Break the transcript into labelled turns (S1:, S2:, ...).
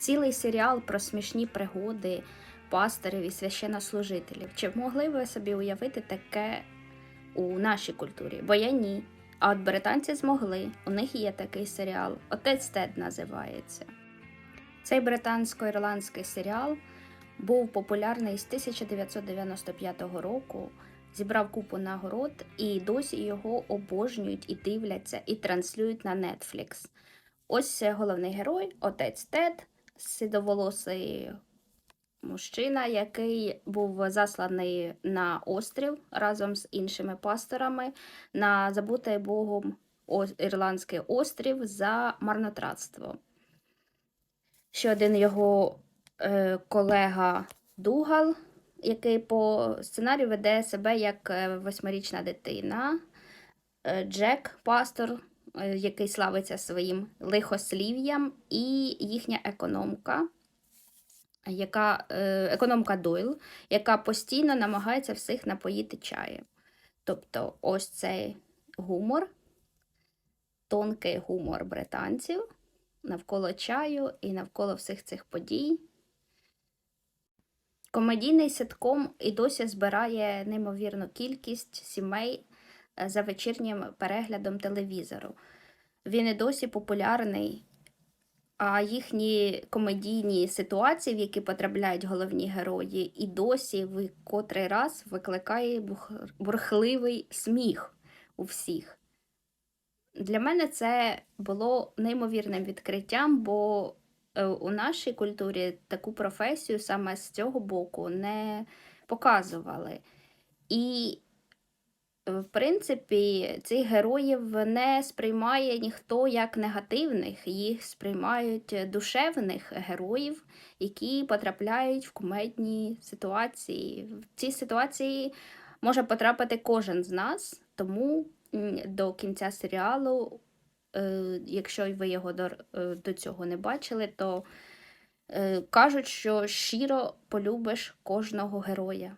S1: цілий серіал про смішні пригоди пасторів і священнослужителів. Чи могли ви собі уявити таке у нашій культурі? Бо я ні. А от британці змогли. У них є такий серіал. Отець Тед називається. Цей британсько-ірландський серіал був популярний з 1995 року, зібрав купу нагород, і досі його обожнюють і дивляться, і транслюють на Netflix. Ось головний герой, отець Тед, сидоволосий мужчина, який був засланий на острів разом з іншими пасторами на забутий Богом ірландський острів за марнотратство. Ще один його е, колега Дугал, який по сценарію веде себе як е, восьмирічна дитина. Е, Джек, пастор, який славиться своїм лихослів'ям, і їхня економка, яка, е, економка Дойл, яка постійно намагається всіх напоїти чаєм. Тобто, ось цей гумор, тонкий гумор британців навколо чаю і навколо всіх цих подій. Комедійний ситком і досі збирає неймовірну кількість сімей е, за вечірнім переглядом телевізору. Він і досі популярний, а їхні комедійні ситуації, в які потрапляють головні герої, і досі в котрий раз викликає бурхливий сміх у всіх. Для мене це було неймовірним відкриттям, бо е, у нашій культурі таку професію саме з цього боку не показували. І, е, в принципі, цих героїв не сприймає ніхто як негативних, їх сприймають душевних героїв, які потрапляють в кумедні ситуації. В ці ситуації може потрапити кожен з нас, тому до кінця серіалу, е, якщо ви його до, е, цього не бачили, то е, кажуть, що щиро полюбиш кожного героя.